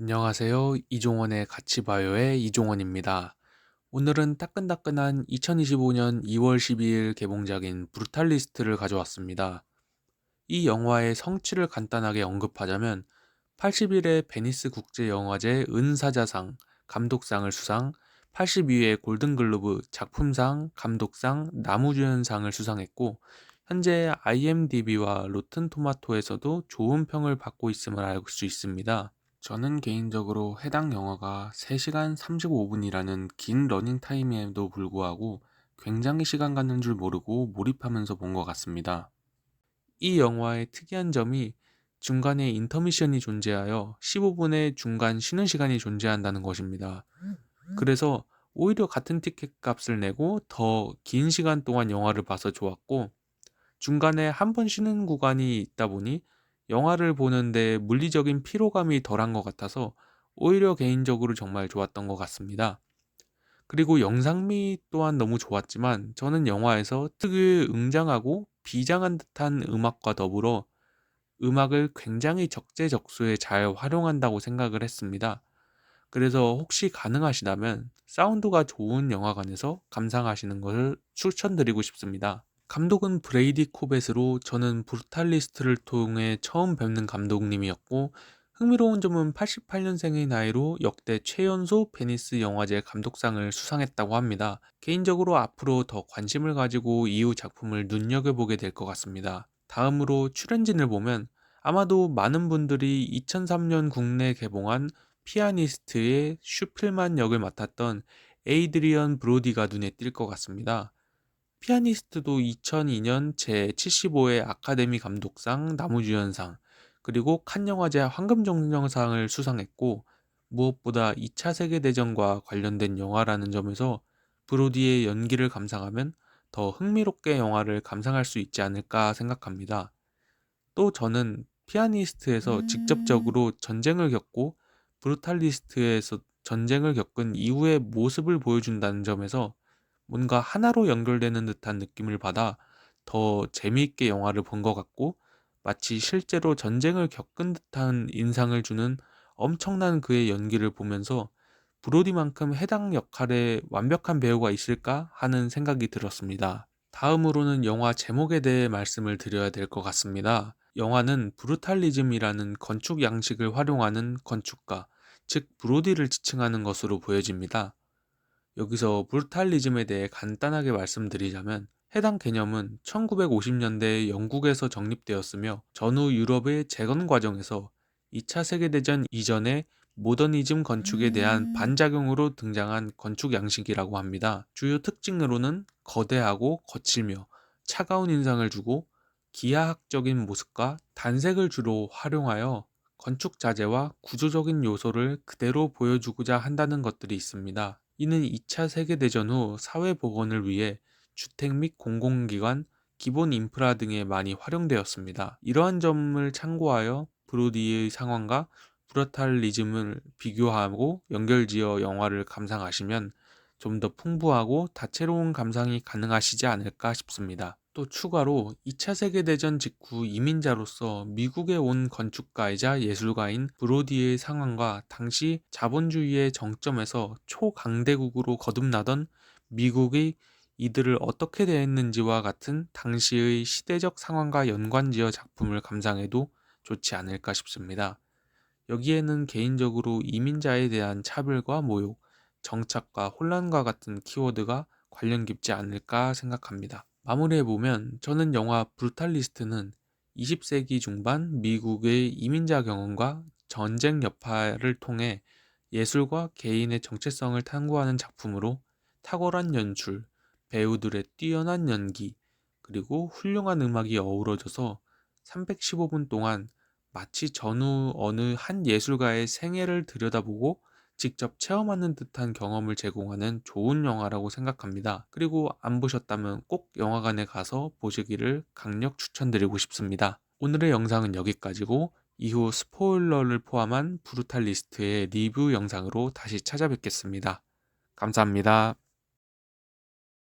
안녕하세요. 이종원의 같이 봐요의 이종원입니다. 오늘은 따끈따끈한 2025년 2월 12일 개봉작인 브루탈리스트를 가져왔습니다. 이 영화의 성취를 간단하게 언급하자면 81회 베니스 국제영화제 은사자상, 감독상을 수상, 82회 골든글로브 작품상, 감독상, 나무주연상을 수상했고 현재 IMDb와 로튼토마토에서도 좋은 평을 받고 있음을 알 수 있습니다. 저는 개인적으로 해당 영화가 3시간 35분이라는 긴 러닝타임에도 불구하고 굉장히 시간 가는 줄 모르고 몰입하면서 본 것 같습니다. 이 영화의 특이한 점이 중간에 인터미션이 존재하여 15분의 중간 쉬는 시간이 존재한다는 것입니다. 그래서 오히려 같은 티켓 값을 내고 더 긴 시간 동안 영화를 봐서 좋았고 중간에 한 번 쉬는 구간이 있다 보니 영화를 보는데 물리적인 피로감이 덜한 것 같아서 오히려 개인적으로 정말 좋았던 것 같습니다. 그리고 영상미 또한 너무 좋았지만 저는 영화에서 특유의 웅장하고 비장한 듯한 음악과 더불어 음악을 굉장히 적재적소에 잘 활용한다고 생각을 했습니다. 그래서 혹시 가능하시다면 사운드가 좋은 영화관에서 감상하시는 것을 추천드리고 싶습니다. 감독은 브레이디 코벳으로 저는 브루탈리스트를 통해 처음 뵙는 감독님이었고 흥미로운 점은 88년생의 나이로 역대 최연소 베니스 영화제 감독상을 수상했다고 합니다. 개인적으로 앞으로 더 관심을 가지고 이후 작품을 눈여겨보게 될 것 같습니다. 다음으로 출연진을 보면 아마도 많은 분들이 2003년 국내 개봉한 피아니스트의 슈필만 역을 맡았던 에이드리언 브로디가 눈에 띌 것 같습니다. 피아니스트도 2002년 제75회 아카데미 감독상 나무주연상 그리고 칸 영화제 황금종려상을 수상했고 무엇보다 2차 세계대전과 관련된 영화라는 점에서 브로디의 연기를 감상하면 더 흥미롭게 영화를 감상할 수 있지 않을까 생각합니다. 또 저는 피아니스트에서 직접적으로 전쟁을 겪고 브루탈리스트에서 전쟁을 겪은 이후의 모습을 보여준다는 점에서 뭔가 하나로 연결되는 듯한 느낌을 받아 더 재미있게 영화를 본 것 같고 마치 실제로 전쟁을 겪은 듯한 인상을 주는 엄청난 그의 연기를 보면서 브로디만큼 해당 역할에 완벽한 배우가 있을까 하는 생각이 들었습니다. 다음으로는 영화 제목에 대해 말씀을 드려야 될 것 같습니다. 영화는 브루탈리즘이라는 건축 양식을 활용하는 건축가, 즉 브로디를 지칭하는 것으로 보여집니다. 여기서 브루탈리즘에 대해 간단하게 말씀드리자면 해당 개념은 1950년대 영국에서 정립되었으며 전후 유럽의 재건 과정에서 2차 세계대전 이전의 모더니즘 건축에 대한 음. 반작용으로 등장한 건축 양식이라고 합니다. 주요 특징으로는 거대하고 거칠며 차가운 인상을 주고 기하학적인 모습과 단색을 주로 활용하여 건축 자재와 구조적인 요소를 그대로 보여주고자 한다는 것들이 있습니다. 이는 2차 세계대전 후 사회 복원을 위해 주택 및 공공기관, 기본 인프라 등에 많이 활용되었습니다. 이러한 점을 참고하여 브로디의 상황과 브루탈리즘을 비교하고 연결지어 영화를 감상하시면 좀 더 풍부하고 다채로운 감상이 가능하시지 않을까 싶습니다. 또 추가로 2차 세계대전 직후 이민자로서 미국에 온 건축가이자 예술가인 브로디의 상황과 당시 자본주의의 정점에서 초강대국으로 거듭나던 미국의 이들을 어떻게 대했는지와 같은 당시의 시대적 상황과 연관지어 작품을 감상해도 좋지 않을까 싶습니다. 여기에는 개인적으로 이민자에 대한 차별과 모욕, 정착과 혼란과 같은 키워드가 관련 깊지 않을까 생각합니다. 마무리해보면 저는 영화 브루탈리스트는 20세기 중반 미국의 이민자 경험과 전쟁 여파를 통해 예술과 개인의 정체성을 탐구하는 작품으로 탁월한 연출, 배우들의 뛰어난 연기, 그리고 훌륭한 음악이 어우러져서 315분 동안 마치 전후 어느 한 예술가의 생애를 들여다보고 직접 체험하는 듯한 경험을 제공하는 좋은 영화라고 생각합니다. 그리고 안 보셨다면 꼭 영화관에 가서 보시기를 강력 추천드리고 싶습니다. 오늘의 영상은 여기까지고 이후 스포일러를 포함한 브루탈리스트의 리뷰 영상으로 다시 찾아뵙겠습니다. 감사합니다.